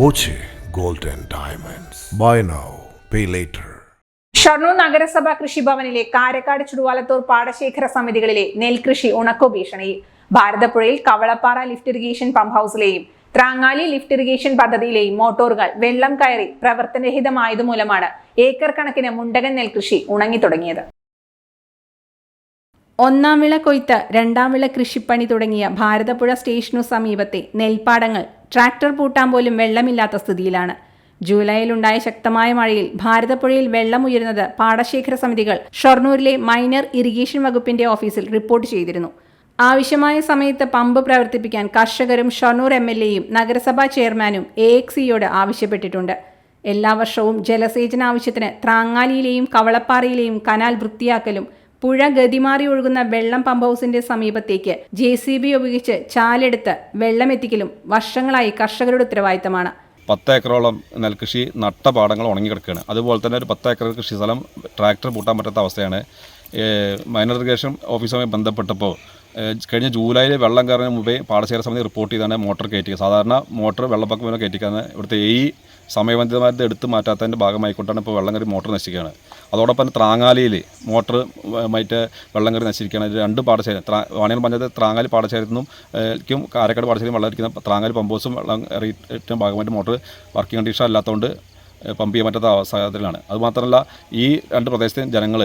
Boche gold and Diamonds. Buy now, pay later. Shoranur നഗരസഭ കൃഷിഭവനിലെ കാരക്കാട് ചുടുവാലത്തൂർ പാടശേഖര സമിതികളിലെ നെൽകൃഷി ഉണക്കു ഭീഷണിയിൽ ഭാരതപ്പുഴയിൽ കവളപ്പാറ ലിഫ്റ്റ് ഇറിഗേഷൻ പമ്പ് ഹൗസിലെയും ത്രാങ്ങാലി ലിഫ്റ്റ് ഇറിഗേഷൻ പദ്ധതിയിലെയും മോട്ടോറുകൾ വെള്ളം കയറി പ്രവർത്തനരഹിതമായതുമൂലമാണ് ഏക്കർ കണക്കിന് മുണ്ടകൻ നെൽകൃഷി ഉണങ്ങി തുടങ്ങിയത് ഒന്നാം വിള കൊയ്ത്ത് രണ്ടാം വിള കൃഷിപ്പണി തുടങ്ങിയ ഭാരതപ്പുഴ സ്റ്റേഷനു സമീപത്തെ നെൽപ്പാടങ്ങൾ ട്രാക്ടർ പൂട്ടാൻ പോലും വെള്ളമില്ലാത്ത സ്ഥിതിയിലാണ്. ജൂലൈയിലുണ്ടായ ശക്തമായ മഴയിൽ ഭാരതപ്പുഴയിൽ വെള്ളം ഉയരുന്നത് പാടശേഖര സമിതികൾ ഷൊർണൂരിലെ മൈനർ ഇറിഗേഷൻ വകുപ്പിന്റെ ഓഫീസിൽ റിപ്പോർട്ട് ചെയ്തിരുന്നു. ആവശ്യമായ സമയത്ത് പമ്പ് പ്രവർത്തിപ്പിക്കാൻ കർഷകരും ഷൊർണൂർ എം എൽ എയും നഗരസഭാ ചെയർമാനും എ എക്സിയോട് ആവശ്യപ്പെട്ടിട്ടുണ്ട്. എല്ലാ വർഷവും ജലസേചന ആവശ്യത്തിന് ത്രാങ്ങാലിയിലെയും കവളപ്പാറയിലെയും കനാൽ വൃത്തിയാക്കലും പുഴ ഗതിമാറി ഒഴുകുന്ന വെള്ളം പമ്പ് ഹൗസിന്റെ സമീപത്തേക്ക് ജെ സി ബി ഉപയോഗിച്ച് ചാലെടുത്ത് വെള്ളമെത്തിക്കലും വർഷങ്ങളായി കർഷകരുടെ ഉത്തരവാദിത്തമാണ്. പത്ത് ഏക്കറോളം നെൽകൃഷി നട്ട പാടങ്ങൾ ഉണങ്ങിക്കിടക്കുകയാണ്. അതുപോലെ തന്നെ ഒരു പത്ത് ഏക്കർ കൃഷി സ്ഥലം ട്രാക്ടർ പൂട്ടാൻ പറ്റാത്ത അവസ്ഥയാണ്. മൈനർ ഇറിഗേഷൻ ഓഫീസുമായി ബന്ധപ്പെട്ടപ്പോൾ കഴിഞ്ഞ ജൂലൈയിൽ വെള്ളം കയറുന്ന മുമ്പേ പാടശേഖര സമിതി റിപ്പോർട്ട് ചെയ്താണ് മോട്ടർ കയറ്റിയത്. സാധാരണ മോട്ടർ വെള്ളപ്പൊക്കം വരെ കയറ്റിക്കാന്ന് ഇവിടുത്തെ ഈ സമയബന്ധിതമായിട്ട് എടുത്ത് മാറ്റാത്തതിന്റെ ഭാഗമായിക്കൊണ്ടാണ് ഇപ്പോൾ വെള്ളം കയറി മോട്ടർ നശിക്കുകയാണ്. അതോടൊപ്പം തന്നെ ത്രാങ്ങാലിയിൽ മോട്ടർ മറ്റ് വെള്ളം കയറി നശിക്കുകയാണ് രണ്ട് പാടശേഖരം ത്രാ വാണിയൽ പഞ്ചായത്ത് ത്രാങ്ങാലി പാടശേഖരത്തിൽ നിന്നും കാരക്കാട് പാടശേഖരം വെള്ളം ഇരിക്കുന്ന ത്രാങ്ങാലി പമ്പോസും വെള്ളം കയറിയിട്ട് ഭാഗമായിട്ട് മോട്ടർ വർക്കിംഗ് കണ്ടീഷൻ അല്ലാത്തതുകൊണ്ട് പമ്പ് ചെയ്യാൻ പറ്റാത്ത സാഹചര്യത്തിലാണ്. അതുമാത്രമല്ല ഈ രണ്ട് പ്രദേശത്തെ ജനങ്ങൾ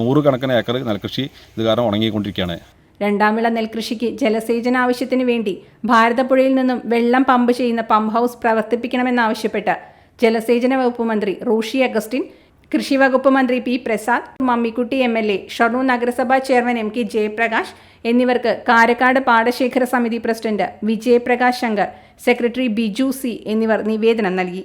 നൂറുകണക്കിന് ഏക്കർ നെൽകൃഷി ഇത് കാരണം ഉണങ്ങിക്കൊണ്ടിരിക്കുകയാണ്. രണ്ടാം വിള നെൽകൃഷിക്ക് ജലസേചന ആവശ്യത്തിന് വേണ്ടി ഭാരതപ്പുഴയിൽ നിന്നും വെള്ളം പമ്പ് ചെയ്യുന്ന പമ്പ് ഹൗസ് പ്രവർത്തിപ്പിക്കണമെന്നാവശ്യപ്പെട്ട് ജലസേചന വകുപ്പ് മന്ത്രി റൂഷി അഗസ്റ്റിൻ കൃഷി വകുപ്പ് മന്ത്രി P Prasad Mammikutty M L A Shoranur നഗരസഭാ ചെയർമാൻ എം കെ ജയപ്രകാശ് എന്നിവർക്ക് കാരക്കാട് പാടശേഖര സമിതി president Vijayaprakash Shankar secretary Biju C എന്നിവർ നിവേദനം നൽകി.